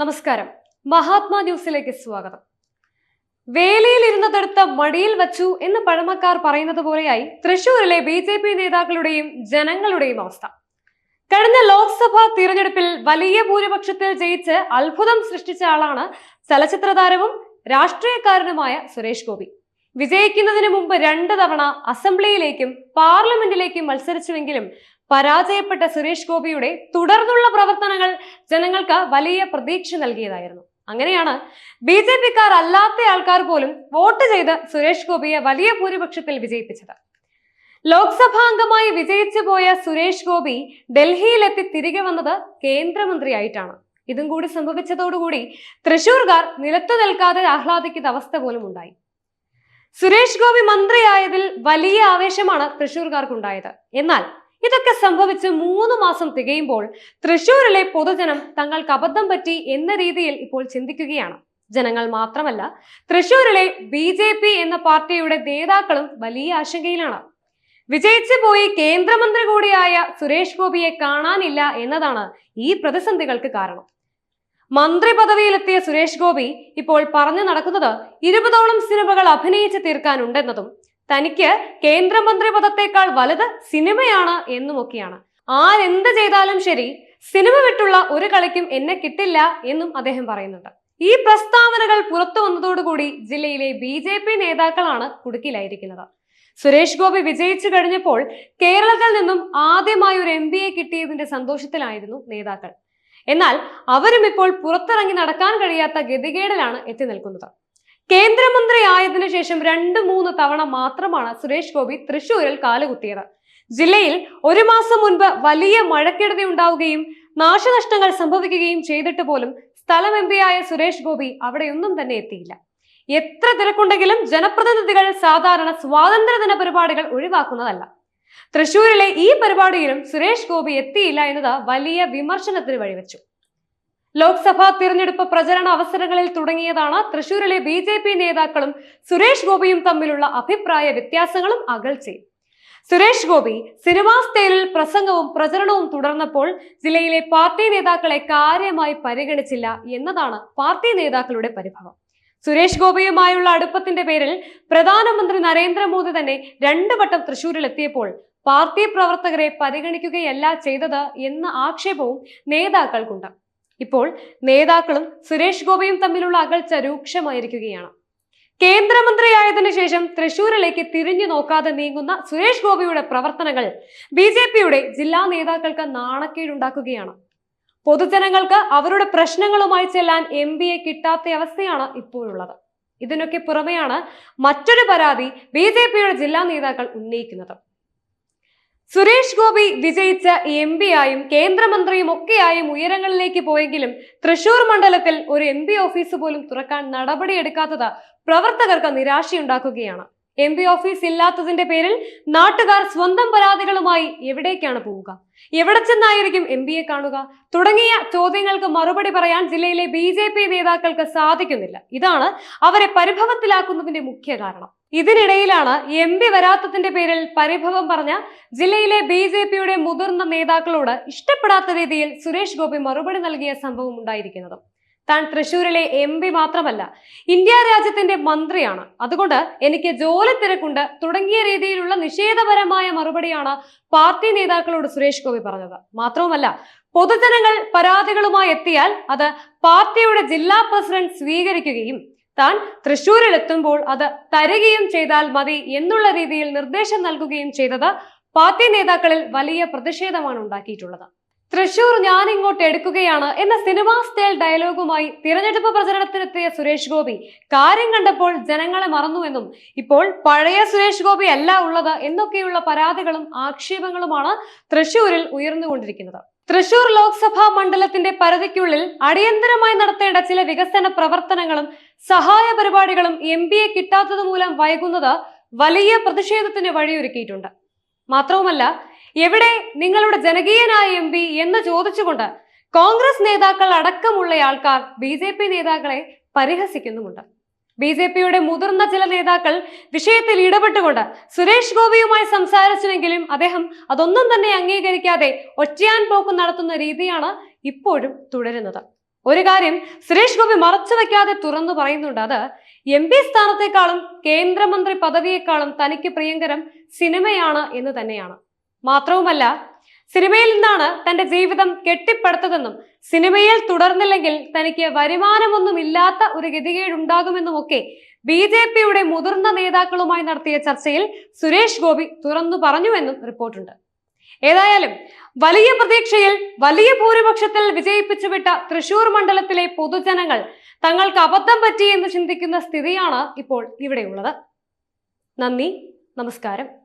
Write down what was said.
നമസ്കാരം. മഹാത്മാ ന്യൂസിലേക്ക് സ്വാഗതം. വേലയിൽ ഇരുന്നതെടുത്ത മടിയിൽ വച്ചു എന്ന് പഴമക്കാർ പറയുന്നത് പോലെയായി തൃശൂരിലെ ബി ജെ പി നേതാക്കളുടെയും ജനങ്ങളുടെയും അവസ്ഥ. കഴിഞ്ഞ ലോക്സഭാ തിരഞ്ഞെടുപ്പിൽ വലിയ ഭൂരിപക്ഷത്തിൽ ജയിച്ച് അത്ഭുതം സൃഷ്ടിച്ച ആളാണ് ചലച്ചിത്ര താരവും രാഷ്ട്രീയക്കാരനുമായ സുരേഷ് ഗോപി. വിജയിക്കുന്നതിന് മുമ്പ് രണ്ട് തവണ അസംബ്ലിയിലേക്കും പാർലമെന്റിലേക്കും മത്സരിച്ചുവെങ്കിലും പരാജയപ്പെട്ട സുരേഷ് ഗോപിയുടെ തുടർന്നുള്ള പ്രവർത്തനങ്ങൾ ജനങ്ങൾക്ക് വലിയ പ്രതീക്ഷ നൽകിയതായിരുന്നു. അങ്ങനെയാണ് ബി ജെ പിക്കാർ അല്ലാത്ത ആൾക്കാർ പോലും വോട്ട് ചെയ്ത് സുരേഷ് ഗോപിയെ വലിയ ഭൂരിപക്ഷത്തിൽ വിജയിപ്പിച്ചത്. ലോക്സഭാ അംഗമായി വിജയിച്ചു പോയ സുരേഷ് ഗോപി ഡൽഹിയിലെത്തി തിരികെ വന്നത് കേന്ദ്രമന്ത്രിയായിട്ടാണ്. ഇതും കൂടി സംഭവിച്ചതോടുകൂടി തൃശൂർകാർ നിലത്തു നിൽക്കാതെ ആഹ്ലാദിക്കുന്ന അവസ്ഥ പോലും ഉണ്ടായി. സുരേഷ് ഗോപി മന്ത്രിയായതിൽ വലിയ ആവേശമാണ് തൃശൂർകാർക്കുണ്ടായത്. എന്നാൽ ഇതൊക്കെ സംഭവിച്ച് മൂന്ന് മാസം തികയുമ്പോൾ തൃശൂരിലെ പൊതുജനം തങ്ങൾക്ക് അബദ്ധം പറ്റി എന്ന രീതിയിൽ ഇപ്പോൾ ചിന്തിക്കുകയാണ്. ജനങ്ങൾ മാത്രമല്ല തൃശൂരിലെ ബി ജെ പി എന്ന പാർട്ടിയുടെ നേതാക്കളും വലിയ ആശങ്കയിലാണ്. വിജയിച്ചു പോയി കേന്ദ്രമന്ത്രി കൂടിയായ സുരേഷ് ഗോപിയെ കാണാനില്ല എന്നതാണ് ഈ പ്രതിസന്ധികൾക്ക് കാരണം. മന്ത്രി പദവിയിലെത്തിയ സുരേഷ് ഗോപി ഇപ്പോൾ പറഞ്ഞു നടക്കുന്നത് ഇരുപതോളം സിനിമകൾ അഭിനയിച്ച് തീർക്കാനുണ്ടെന്നതും തനിക്ക് കേന്ദ്രമന്ത്രി പദത്തേക്കാൾ വലുത് സിനിമയാണ് എന്നുമൊക്കെയാണ്. ആരെന്ത് ചെയ്താലും ശരി സിനിമ വിട്ടുള്ള ഒരു കളിക്കും എന്നെ കിട്ടില്ല എന്നും അദ്ദേഹം പറയുന്നുണ്ട്. ഈ പ്രസ്താവനകൾ പുറത്തു വന്നതോടുകൂടി ജില്ലയിലെ ബി ജെ പി നേതാക്കളാണ് കുടുക്കിലായിരിക്കുന്നത്. സുരേഷ് ഗോപി വിജയിച്ചു കഴിഞ്ഞപ്പോൾ കേരളത്തിൽ നിന്നും ആദ്യമായി ഒരു എം എ കിട്ടിയതിന്റെ സന്തോഷത്തിലായിരുന്നു നേതാക്കൾ. എന്നാൽ അവരും ഇപ്പോൾ പുറത്തിറങ്ങി നടക്കാൻ കഴിയാത്ത ഗതികേടിലാണ് എത്തി നിൽക്കുന്നത്. കേന്ദ്രമന്ത്രി ആയതിനു ശേഷം രണ്ട് മൂന്ന് തവണ മാത്രമാണ് സുരേഷ് ഗോപി തൃശൂരിൽ കാലുകുത്തിയത്. ജില്ലയിൽ ഒരു മാസം മുൻപ് വലിയ മഴക്കെടുതി ഉണ്ടാവുകയും നാശനഷ്ടങ്ങൾ സംഭവിക്കുകയും ചെയ്തിട്ട് പോലും സ്ഥലം എം ആയ സുരേഷ് ഗോപി അവിടെയൊന്നും തന്നെ എത്തിയില്ല. എത്ര തിരക്കുണ്ടെങ്കിലും ജനപ്രതിനിധികൾ സാധാരണ സ്വാതന്ത്ര്യദിന പരിപാടികൾ ഒഴിവാക്കുന്നതല്ല. തൃശൂരിലെ ഈ പരിപാടിയിലും സുരേഷ് ഗോപി എത്തിയില്ല എന്നത് വലിയ വിമർശനത്തിന് വഴിവെച്ചു. ലോക്സഭാ തിരഞ്ഞെടുപ്പ് പ്രചരണ അവസരങ്ങളിൽ തുടങ്ങിയതാണ് തൃശൂരിലെ ബി ജെ പി നേതാക്കളും സുരേഷ് ഗോപിയും തമ്മിലുള്ള അഭിപ്രായ വ്യത്യാസങ്ങളും അകൽച്ചയും സുരേഷ് ഗോപി സിനിമാ സ്റ്റൈലിൽ പ്രസംഗവും പ്രചരണവും തുടർന്നപ്പോൾ ജില്ലയിലെ പാർട്ടി നേതാക്കളെ കാര്യമായി പരിഗണിച്ചില്ല എന്നതാണ് പാർട്ടി നേതാക്കളുടെ പരിഭവം. സുരേഷ് ഗോപിയുമായുള്ള അടുപ്പത്തിന്റെ പേരിൽ പ്രധാനമന്ത്രി നരേന്ദ്രമോദി തന്നെ രണ്ടു വട്ടം തൃശൂരിലെത്തിയപ്പോൾ പാർട്ടി പ്രവർത്തകരെ പരിഗണിക്കുകയല്ല ചെയ്തത് എന്ന ആക്ഷേപവും നേതാക്കൾക്കുണ്ട്. ഇപ്പോൾ നേതാക്കളും സുരേഷ് ഗോപിയും തമ്മിലുള്ള അകൽച്ച രൂക്ഷമായിരിക്കുകയാണ്. കേന്ദ്രമന്ത്രിയായതിനു ശേഷം തൃശൂരിലേക്ക് തിരിഞ്ഞു നോക്കാതെ നീങ്ങുന്ന സുരേഷ് ഗോപിയുടെ പ്രവർത്തനങ്ങൾ ബി ജെ പിയുടെ ജില്ലാ നേതാക്കൾക്ക് നാണക്കേടുണ്ടാക്കുകയാണ്. പൊതുജനങ്ങൾക്ക് അവരുടെ പ്രശ്നങ്ങളുമായി ചെല്ലാൻ എം പിയെ കിട്ടാത്ത അവസ്ഥയാണ് ഇപ്പോഴുള്ളത്. ഇതിനൊക്കെ പുറമെയാണ് മറ്റൊരു പരാതി ബി ജില്ലാ നേതാക്കൾ ഉന്നയിക്കുന്നത്. സുരേഷ് ഗോപി വിജയിച്ച എം ആയും കേന്ദ്രമന്ത്രിയും ഒക്കെയായും ഉയരങ്ങളിലേക്ക് പോയെങ്കിലും തൃശൂർ മണ്ഡലത്തിൽ ഒരു എം പി ഓഫീസ് പോലും തുറക്കാൻ നടപടിയെടുക്കാത്തത് പ്രവർത്തകർക്ക് നിരാശയുണ്ടാക്കുകയാണ്. എം പി ഓഫീസ് ഇല്ലാത്തതിന്റെ പേരിൽ നാട്ടുകാർ സ്വന്തം പരാതികളുമായി എവിടേക്കാണ് പോവുക? എവിടെ ചെന്നായിരിക്കും എം പിയെ കാണുക? തുടങ്ങിയ ചോദ്യങ്ങൾക്ക് മറുപടി പറയാൻ ജില്ലയിലെ ബി നേതാക്കൾക്ക് സാധിക്കുന്നില്ല. ഇതാണ് അവരെ പരിഭവത്തിലാക്കുന്നതിന്റെ മുഖ്യ കാരണം. ഇതിനിടയിലാണ് എം പി വരാത്തതിന്റെ പേരിൽ പരിഭവം പറഞ്ഞ ജില്ലയിലെ ബി ജെ പിയുടെ മുതിർന്ന നേതാക്കളോട് ഇഷ്ടപ്പെടാത്ത രീതിയിൽ സുരേഷ് ഗോപി മറുപടി നൽകിയ സംഭവം ഉണ്ടായിരിക്കുന്നത്. താൻ തൃശൂരിലെ എം പി മാത്രമല്ല ഇന്ത്യ രാജ്യത്തിന്റെ മന്ത്രിയാണ്. അതുകൊണ്ട് എനിക്ക് ജോലി തിരക്കുണ്ട്. തുടങ്ങിയ രീതിയിലുള്ള നിഷേധപരമായ മറുപടിയാണ് പാർട്ടി നേതാക്കളോട് സുരേഷ് ഗോപി പറഞ്ഞത്. മാത്രവുമല്ല പൊതുജനങ്ങൾ പരാതികളുമായി എത്തിയാൽ അത് പാർട്ടിയുടെ ജില്ലാ പ്രസിഡന്റ് സ്വീകരിക്കുകയും താൻ തൃശൂരിലെത്തുമ്പോൾ അത് തരികയും ചെയ്താൽ മതി എന്നുള്ള രീതിയിൽ നിർദ്ദേശം നൽകുകയും ചെയ്തത് പാർട്ടി നേതാക്കളിൽ വലിയ പ്രതിഷേധമാണ് ഉണ്ടാക്കിയിട്ടുള്ളത്. തൃശൂർ ഞാൻ ഇങ്ങോട്ട് എടുക്കുകയാണ് എന്ന സിനിമാ സ്റ്റൈൽ ഡയലോഗുമായി തിരഞ്ഞെടുപ്പ് പ്രചരണത്തിനെത്തിയ സുരേഷ് ഗോപി കാര്യം കണ്ടപ്പോൾ ജനങ്ങളെ മറന്നുവെന്നും ഇപ്പോൾ പഴയ സുരേഷ് ഗോപി അല്ല ഉള്ളത് എന്നൊക്കെയുള്ള പരാതികളും ആക്ഷേപങ്ങളുമാണ് തൃശൂരിൽ ഉയർന്നുകൊണ്ടിരിക്കുന്നത്. തൃശൂർ ലോക്സഭാ മണ്ഡലത്തിന്റെ പരിധിക്കുള്ളിൽ അടിയന്തരമായി നടത്തേണ്ട ചില വികസന പ്രവർത്തനങ്ങളും സഹായ പരിപാടികളും എം പിയെ കിട്ടാത്തത് മൂലം വൈകുന്നത് വലിയ പ്രതിഷേധത്തിന് വഴിയൊരുക്കിയിട്ടുണ്ട്. മാത്രവുമല്ല എവിടെ നിങ്ങളുടെ ജനകീയനായ എം പി എന്ന് ചോദിച്ചുകൊണ്ട് കോൺഗ്രസ് നേതാക്കൾ അടക്കമുള്ള ആൾക്കാർ ബി ജെ പി നേതാക്കളെ പരിഹസിക്കുന്നുമുണ്ട്. ബി ജെ പിയുടെ മുതിർന്ന ചില നേതാക്കൾ വിഷയത്തിൽ ഇടപെട്ടുകൊണ്ട് സുരേഷ് ഗോപിയുമായി സംസാരിച്ചുവെങ്കിലും അദ്ദേഹം അതൊന്നും തന്നെ അംഗീകരിക്കാതെ ഒറ്റയാൻ പോക്ക് നടത്തുന്ന രീതിയാണ് ഇപ്പോഴും തുടരുന്നത്. ഒരു കാര്യം സുരേഷ് ഗോപി മറച്ചു വെക്കാതെ തുറന്നു പറയുന്നുണ്ട്. അത് എം പി സ്ഥാനത്തെക്കാളും കേന്ദ്രമന്ത്രി പദവിയെക്കാളും തനിക്ക് പ്രിയങ്കരം സിനിമയാണ് എന്ന് തന്നെയാണ്. മാത്രവുമല്ല സിനിമയിൽ നിന്നാണ് തന്റെ ജീവിതം കെട്ടിപ്പടുത്തതെന്നും സിനിമയിൽ തുടർന്നില്ലെങ്കിൽ തനിക്ക് വരുമാനമൊന്നും ഇല്ലാത്ത ഒരു ഗതികേടുണ്ടാകുമെന്നുമൊക്കെ ബി ജെ പിയുടെ മുതിർന്ന നേതാക്കളുമായി നടത്തിയ ചർച്ചയിൽ സുരേഷ് ഗോപി തുറന്നു പറഞ്ഞുവെന്നും റിപ്പോർട്ടുണ്ട്. ഏതായാലും വലിയ പ്രതീക്ഷയിൽ വലിയ ഭൂരിപക്ഷത്തിൽ വിജയിപ്പിച്ചുവിട്ട തൃശൂർ മണ്ഡലത്തിലെ പൊതുജനങ്ങൾ തങ്ങൾക്ക് അബദ്ധം പറ്റി എന്ന് ചിന്തിക്കുന്ന സ്ഥിതിയാണ് ഇപ്പോൾ ഇവിടെയുള്ളത്. നന്ദി നമസ്കാരം.